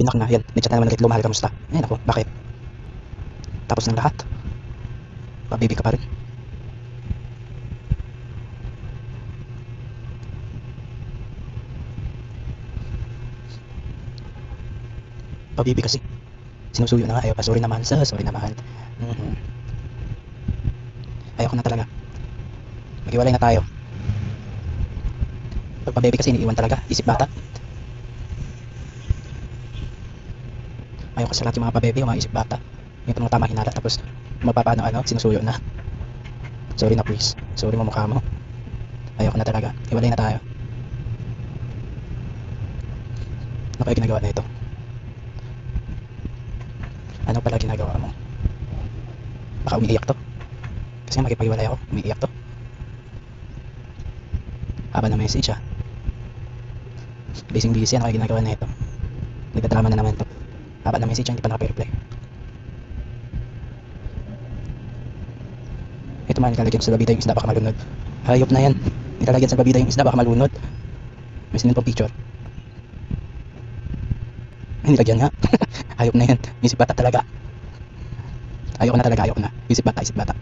Binak na, yan. Nagchat na naman Kitlo, mahal, kamusta? Ayun ako, bakit? Tapos ng lahat. Pabibi ka pa rin. Pabibi kasi. Sinusuyo na nga, ayaw pa. Sorry naman, sa sorry naman. Mhm. Ayaw ko na talaga. Maghiwalay na tayo. Pag pabibi kasi, iniiwan talaga. Isip bata. Ayaw ko sa lahat yung mga pabebe, yung mga isip bata. Yung mga tama hinala, tapos mapapano ano, sinusuyo na. Sorry na please. Sorry mo mukha mo. Ayaw ko na talaga. Hiwalay na tayo. Ano kaya ginagawa na ito? Ano pala ginagawa mo? Baka umiiyak to. Kasi makipaghiwalay ako, umiiyak to. Haba na message ah. Busy busy, ano kaya ginagawa na ito? Nagdadrama na naman to. Haba na message, hindi pa nakapag-reply. Ito man, nilalagyan sa babida yung isda baka malunod. Hayop na yan. Nilalagyan sa babida yung isda baka malunod. May sinun pang picture. Nilagyan nga. Hayop na yan. Isip bata talaga. Ayoko na talaga, ayoko na. Isip bata, isip bata.